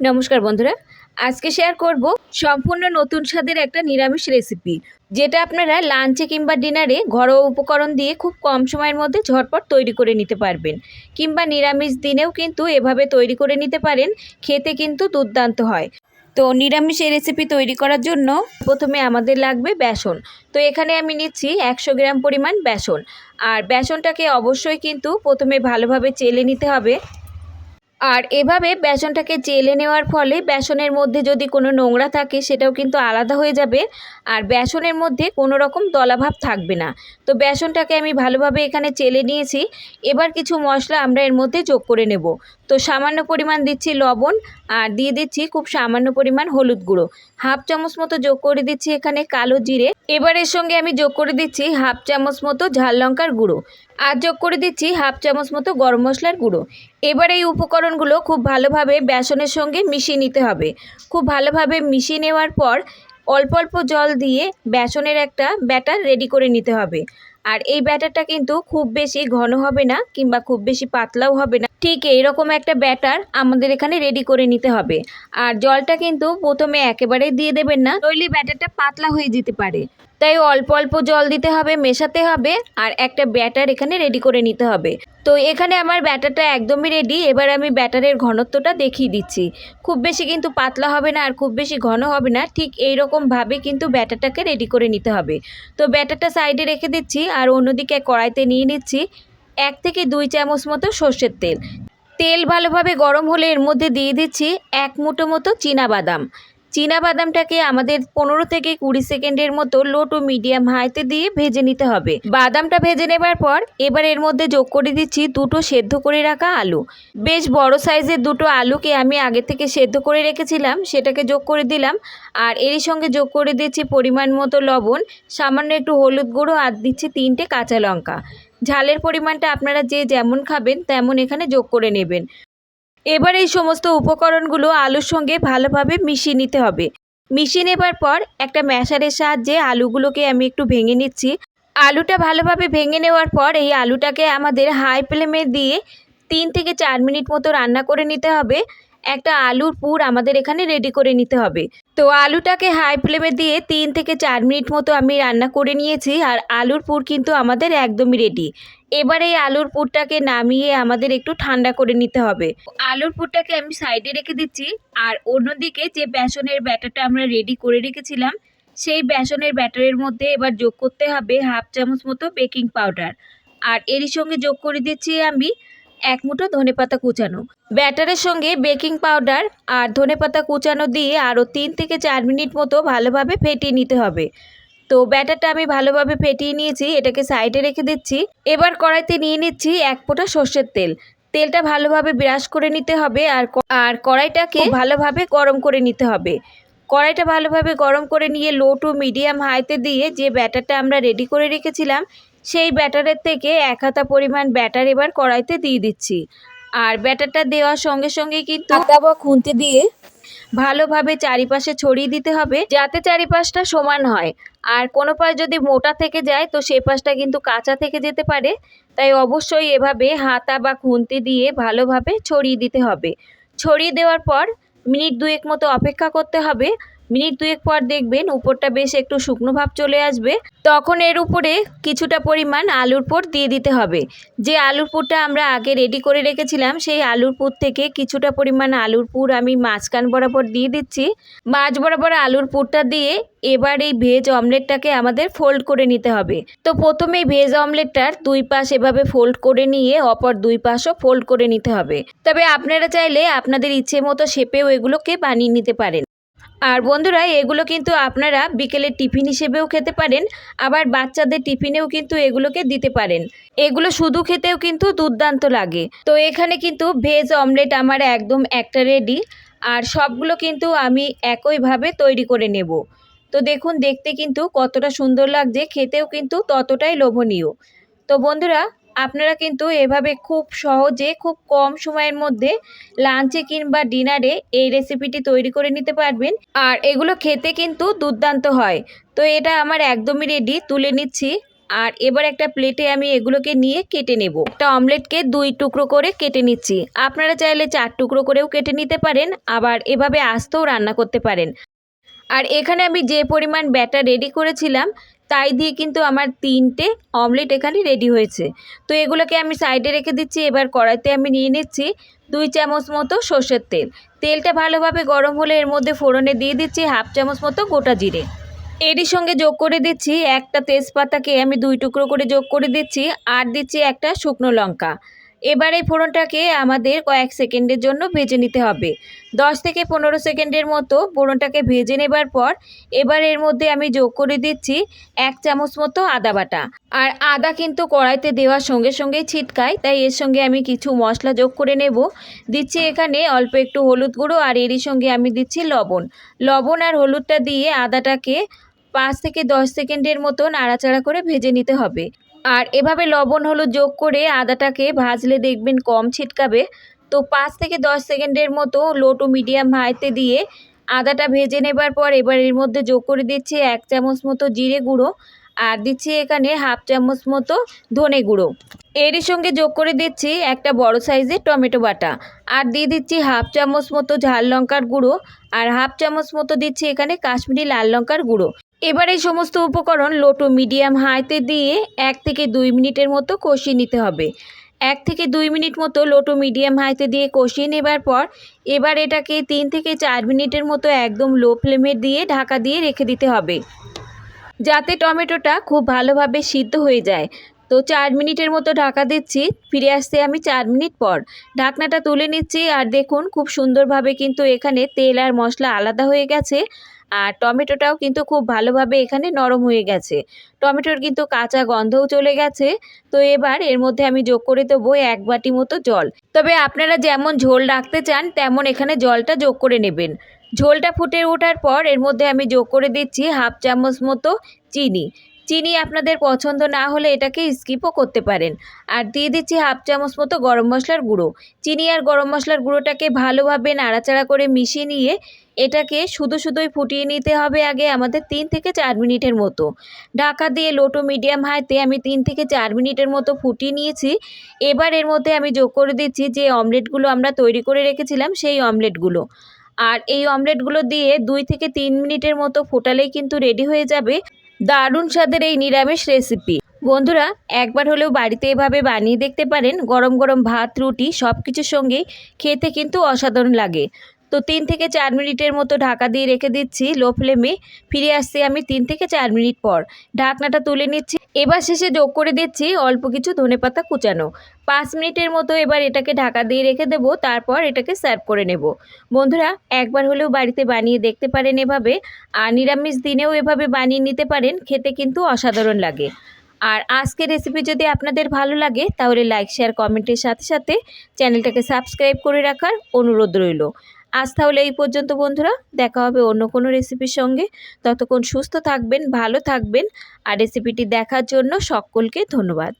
নমস্কার বন্ধুরা। আজকে শেয়ার করব সম্পূর্ণ নতুন স্বাদের একটা নিরামিষ রেসিপি যেটা আপনারা লাঞ্চে কিংবা ডিনারে ঘরোয়া উপকরণ দিয়ে খুব কম সময়ের মধ্যে ঝটপট তৈরি করে নিতে পারবেন। কিংবা নিরামিষ দিনেও কিন্তু এভাবে তৈরি করে নিতে পারেন, খেতে কিন্তু দুর্দান্ত হয়। তো নিরামিষ এই রেসিপি তৈরি করার জন্য প্রথমে আমাদের লাগবে বেসন। তো এখানে আমি নিচ্ছি একশো গ্রাম পরিমাণ বেসন। আর বেসনটাকে অবশ্যই কিন্তু প্রথমে ভালোভাবে চেলে নিতে হবে। আর এভাবে বেসনটাকে চেলে নেওয়ার ফলে বেসনের মধ্যে যদি কোনো নোংরা থাকে, সেটাও কিন্তু আলাদা হয়ে যাবে। আর বেসনের মধ্যে কোনো রকম দলাভাব থাকবে না। তো বেসনটাকে আমি ভালোভাবে এখানে চেলে নিয়েছি। এবার কিছু মশলা আমরা এর মধ্যে যোগ করে নেব। তো সামান্য পরিমাণ দিচ্ছি লবণ আর দিয়ে দিচ্ছি খুব সামান্য পরিমাণ হলুদ গুঁড়ো। হাফ চামচ মতো যোগ করে দিচ্ছি এখানে কালো জিরে। এবার এর সঙ্গে আমি যোগ করে দিচ্ছি হাফ চামচ মতো ঝাল লঙ্কার গুঁড়ো আর যোগ করে দিচ্ছি হাফ চামচ মতো গরম মশলার গুঁড়ো। এবার এই উপকরণগুলো খুব ভালোভাবে বেসনের সঙ্গে মিশিয়ে নিতে হবে। খুব ভালোভাবে মিশিয়ে নেওয়ার পর অল্প অল্প জল দিয়ে বেসনের একটা ব্যাটার রেডি করে নিতে হবে। আর এই ব্যাটারটা কিন্তু খুব বেশি ঘন হবে না কিংবা খুব বেশি পাতলাও হবে না। ঠিক এইরকম একটা ব্যাটার আমাদের এখানে রেডি করে নিতে হবে। আর জলটা কিন্তু প্রথমে একেবারেই দিয়ে দেবেন না, নইলে ব্যাটারটা পাতলা হয়ে যেতে পারে। তাই অল্প অল্প জল দিতে হবে, মেশাতে হবে আর একটা ব্যাটার এখানে রেডি করে নিতে হবে। তো এখানে আমার ব্যাটারটা একদমই রেডি এবার আমি ব্যাটারের ঘনত্বটা দেখিয়ে দিচ্ছি। খুব বেশি কিন্তু পাতলা হবে না আর খুব বেশি ঘন হবে না, ঠিক এই রকমভাবে কিন্তু ব্যাটারটাকে রেডি করে নিতে হবে। তো ব্যাটারটা সাইডে রেখে দিচ্ছি আর অন্যদিকে কড়াইতে নিয়ে নিচ্ছি এক থেকে দুই চামচ মতো সর্ষের তেল। তেল ভালোভাবে গরম হলে এর মধ্যে দিয়ে দিচ্ছি এক মুঠো মতো বাদাম। বাদামটাকে আমাদের পনেরো থেকে কুড়ি সেকেন্ডের মতো লো টু মিডিয়াম হাইতে দিয়ে ভেজে নিতে হবে। বাদামটা ভেজে নেবার পর এবার এর মধ্যে যোগ করে দিচ্ছি দুটো সেদ্ধ করে রাখা আলু। বেশ বড় সাইজের দুটো আলুকে আমি আগে থেকে সেদ্ধ করে রেখেছিলাম, সেটাকে যোগ করে দিলাম। আর এরই সঙ্গে যোগ করে দিচ্ছি পরিমাণ মতো লবণ, সামান্য একটু হলুদ গুঁড়ো, আর দিচ্ছি তিনটে কাঁচা লঙ্কা। ঝালের পরিমাণটা আপনারা যে যেমন খাবেন, তেমন এখানে যোগ করে নেবেন। এবার এই সমস্ত উপকরণগুলো আলুর সঙ্গে ভালোভাবে মিশিয়ে নিতে হবে। মিশিয়ে নেবার পর একটা ম্যাশারের সাহায্যে আলুগুলোকে আমি একটু ভেঙে নিচ্ছি। আলুটা ভালোভাবে ভেঙে নেওয়ার পর এই আলুটাকে আমাদের হাই ফ্লেমে দিয়ে তিন থেকে চার মিনিট মতো রান্না করে নিতে হবে। একটা আলুর পুর আমাদের এখানে রেডি করে নিতে হবে। তো আলুটাকে হাই ফ্লেমে দিয়ে তিন থেকে চার মিনিট মতো আমি রান্না করে নিয়েছি আর আলুর পুর কিন্তু আমাদের একদমই রেডি এবার এই আলুর পুরটাকে নামিয়ে আমাদের একটু ঠান্ডা করে নিতে হবে। আলুর পুরটাকে আমি সাইডে রেখে দিচ্ছি আর অন্যদিকে যে বেসনের ব্যাটারটা আমরা রেডি করে রেখেছিলাম, সেই বেসনের ব্যাটারের মধ্যে এবার যোগ করতে হবে হাফ চামচ মতো বেকিং পাউডার আর এরই সঙ্গে যোগ করে দিচ্ছি আমি এক মুঠো ধনেপাতা কুচানো। ব্যাটারের সঙ্গে বেকিং পাউডার আর ধনেপাতা কুচানো দিয়ে আরও তিন থেকে চার মিনিট মতো ভালোভাবে ফেটিয়ে নিতে হবে। তো ব্যাটারটা আমি ভালোভাবে ফেটিয়ে নিয়েছি এটাকে সাইডে রেখে দিচ্ছি। এবার কড়াইতে নিয়ে নিচ্ছি এক ফোঁটা সর্ষের তেল। তেলটা ভালোভাবে ব্রাশ করে নিতে হবে আর আর কড়াইটাকে ভালোভাবে গরম করে নিতে হবে। কড়াইটা ভালোভাবে গরম করে নিয়ে লো টু মিডিয়াম হাইতে দিয়ে যে ব্যাটারটা আমরা রেডি করে রেখেছিলাম সেই ব্যাটারের থেকে এক হাতা পরিমাণ ব্যাটার এবার কড়াইতে দিয়ে দিচ্ছি। আর ব্যাটারটা দেওয়ার সঙ্গে সঙ্গে কিন্তু হাতা বা খুন্তি দিয়ে ভালোভাবে চারিপাশে ছড়িয়ে দিতে হবে, যাতে চারিপাশটা সমান হয়। আর কোনো পাশ যদি মোটা থেকে যায়, তো সে পাশটা কিন্তু কাঁচা থেকে যেতে পারে। তাই অবশ্যই এভাবে হাতা বা খুন্তি দিয়ে ভালোভাবে ছড়িয়ে দিতে হবে। ছড়িয়ে দেওয়ার পর মিনিট দুয়েক মতো অপেক্ষা করতে হবে। মিনিট দুয়েক পর দেখবেন উপরটা বেশ একটু শুকনো ভাব চলে আসবে। তখন এর উপরে কিছুটা পরিমাণ আলুর পুর দিয়ে দিতে হবে। যে আলুর পুরটা আমরা আগে রেডি করে রেখেছিলাম, সেই আলুর পুর থেকে কিছুটা পরিমাণ আলুর পুর আমি মাঝখান বরাবর দিয়ে দিচ্ছি। মাঝ বরাবর আলুর পুরটা দিয়ে এবার এই ভেজ অমলেটটাকে আমাদের ফোল্ড করে নিতে হবে। তো প্রথমে ভেজ অমলেটটার দুই পাশ এভাবে ফোল্ড করে নিয়ে অপর দুই পাশও ফোল্ড করে নিতে হবে। তবে আপনারা চাইলে আপনাদের ইচ্ছে মতো শেপেও এগুলোকে বানিয়ে নিতে পারেন। আর বন্ধুরা, এগুলো কিন্তু আপনারা বিকেলের টিফিন হিসেবেও খেতে পারেন, আবার বাচ্চাদের টিফিনেও কিন্তু এগুলোকে দিতে পারেন। এগুলো শুধু খেতেও কিন্তু দুর্দান্ত লাগে। তো এখানে কিন্তু ভেজ অমলেট আমার একদম একটা রেডি, আর সবগুলো কিন্তু আমি একইভাবে তৈরি করে নেব। তো দেখুন, দেখতে কিন্তু কতটা সুন্দর লাগছে, খেতেও কিন্তু ততটাই লোভনীয়। তো বন্ধুরা আপনারা কিন্তু এভাবে খুব সহজে, খুব কম সময়ের মধ্যে লাঞ্চে কিংবা ডিনারে এই রেসিপিটি তৈরি করে নিতে পারবেন। আর এগুলো খেতে কিন্তু দুর্দান্ত হয়। তো এটা আমার একদমই রেডি তুলে নিচ্ছি। আর এবার একটা প্লেটে আমি এগুলোকে নিয়ে কেটে নেব। একটা অমলেটকে দুই টুকরো করে কেটে নিচ্ছি। আপনারা চাইলে চার টুকরো করেও কেটে নিতে পারেন, আবার এভাবে আস্তেও রান্না করতে পারেন। আর এখানে আমি যে পরিমাণ ব্যাটার রেডি করেছিলাম তাই দিয়ে কিন্তু আমার তিনটে অমলেট এখানে রেডি হয়েছে। তো এগুলোকে আমি সাইডে রেখে দিচ্ছি, এবার কড়াইতে আমি নিয়ে নিচ্ছি দুই চামচ মতো সর্ষের তেল। তেলটা ভালোভাবে গরম হলে এর মধ্যে ফোড়নে দিয়ে দিচ্ছি হাফ চামচ মতো গোটা জিরে। এরই সঙ্গে যোগ করে দিচ্ছি একটা তেজপাতাকে আমি দুই টুকরো করে যোগ করে দিচ্ছি, আর দিচ্ছি একটা শুকনো লঙ্কা। এবার এই ফোড়নটাকে আমাদের কয়েক সেকেন্ডের জন্য ভেজে নিতে হবে। দশ থেকে পনেরো সেকেন্ডের মতো ফোড়নটাকে ভেজে নেবার পর এবার এর মধ্যে আমি যোগ করে দিচ্ছি এক চামচ মতো আদা বাটা। আর আদা কিন্তু কড়াইতে দেওয়ার সঙ্গে সঙ্গেই ছিটকায়, তাই এর সঙ্গে আমি কিছু মশলা যোগ করে নেব। দিচ্ছি এখানে অল্প একটু হলুদ গুঁড়ো আর এরই সঙ্গে আমি দিচ্ছি লবণ। লবণ আর হলুদটা দিয়ে আদাটাকে পাঁচ থেকে দশ সেকেন্ডের মতো নাড়াচাড়া করে ভেজে নিতে হবে। আর এভাবে লবণ হলুদ যোগ করে আদাটাকে ভাজলে দেখবেন কম ছিটকাবে। তো পাঁচ থেকে দশ সেকেন্ডের মতো লো টু মিডিয়াম হাইতে দিয়ে আদাটা ভেজে নেবার পর এবার এর মধ্যে যোগ করে দিচ্ছি এক চামচ মতো জিরে গুঁড়ো আর দিচ্ছি এখানে হাফ চামচ মতো ধনে গুঁড়ো। এরই সঙ্গে যোগ করে দিচ্ছি একটা বড় সাইজের টমেটো বাটা আর দিয়ে দিচ্ছি হাফ চামচ মতো ঝাল লঙ্কার গুঁড়ো আর হাফ চামচ মতো দিচ্ছি এখানে কাশ্মীরি লাল লঙ্কার গুঁড়ো। এবার এই সমস্ত উপকরণ লোটো মিডিয়াম হাইতে দিয়ে এক থেকে দুই মিনিটের মতো কষিয়ে নিতে হবে। এক থেকে দুই মিনিট মতো লোটো মিডিয়াম হাইতে দিয়ে কষিয়ে নেবার পর এবার এটাকে তিন থেকে চার মিনিটের মতো একদম লো ফ্লেমে দিয়ে ঢাকা দিয়ে রেখে দিতে হবে। যাতে টমেটোটা খুব ভালোভাবে সিদ্ধ হয়ে যায়। তো চার মিনিটের মতো ঢাকা দিচ্ছি, ফিরে আসতে আমি চার মিনিট পর। ঢাকনাটা তুলে নিচ্ছি আর দেখুন খুব সুন্দরভাবে কিন্তু এখানে তেল আর মশলা আলাদা হয়ে গেছে। আর টমেটোটাও কিন্তু খুব ভালোভাবে এখানে নরম হয়ে গেছে। টমেটোর কিন্তু কাঁচা গন্ধও চলে গেছে। তো এবার এর মধ্যে আমি যোগ করে দেবো এক বাটি মতো জল। তবে আপনারা যেমন ঝোল রাখতে চান, তেমন এখানে জলটা যোগ করে নেবেন। ঝোলটা ফুটে ওঠার পর এর মধ্যে আমি যোগ করে দিচ্ছি হাফ চামচ মতো চিনি। চিনি আপনাদের পছন্দ না হলে এটাকে স্কিপও করতে পারেন। আর দিয়ে দিচ্ছি হাফ চামচ মতো গরম মশলার গুঁড়ো। চিনি আর গরম মশলার গুঁড়োটাকে ভালোভাবে নাড়াচাড়া করে মিশিয়ে নিয়ে এটাকে শুধু শুধুই ফুটিয়ে নিতে হবে আগে আমাদের তিন থেকে চার মিনিটের মতো। ঢাকা দিয়ে লোটো মিডিয়াম হাইতে আমি তিন থেকে চার মিনিটের মতো ফুটিয়ে নিয়েছি। এবার এর মধ্যে আমি যোগ করে দিচ্ছি যে অমলেটগুলো আমরা তৈরি করে রেখেছিলাম সেই অমলেটগুলো। আর এই অমলেটগুলো দিয়ে দুই থেকে তিন মিনিটের মতো ফোটালেই কিন্তু রেডি হয়ে যাবে। দারুণ স্বাদের এই নিরামিষ রেসিপি বন্ধুরা, একবার হলেও বাড়িতে এভাবে বানিয়ে দেখতে পারেন, গরম গরম ভাত, রুটি সব কিছুর সঙ্গে খেতে কিন্তু অসাধারণ লাগে। তো তিন থেকে চার মিনিটের মতো ঢাকা দিয়ে রেখে দিচ্ছি, লো ফ্লেমে ফিরে আসছি আমি তিন থেকে চার মিনিট পর। ঢাকনাটা তুলে নিচ্ছি, এবার শেষে যোগ করে দিচ্ছি অল্প কিছু ধনেপাতা কুচানো। পাঁচ মিনিটের মতো এবার এটাকে ঢাকা দিয়ে রেখে দেবো, তারপর এটাকে সার্ভ করে নেব। বন্ধুরা, একবার হলেও বাড়িতে বানিয়ে দেখতে পারেন এভাবে, আর নিরামিষ দিনেও এভাবে বানিয়ে নিতে পারেন, খেতে কিন্তু অসাধারণ লাগে। আর আজকের রেসিপি যদি আপনাদের ভালো লাগে, তাহলে লাইক শেয়ার কমেন্টের সাথে সাথে চ্যানেলটাকে সাবস্ক্রাইব করে রাখার অনুরোধ রইল। আজ তাহলে এই পর্যন্ত বন্ধুরা, দেখা হবে অন্য কোনো রেসিপির সঙ্গে। ততক্ষণ সুস্থ থাকবেন, ভালো থাকবেন, আর রেসিপিটি দেখার জন্য সকলকে ধন্যবাদ।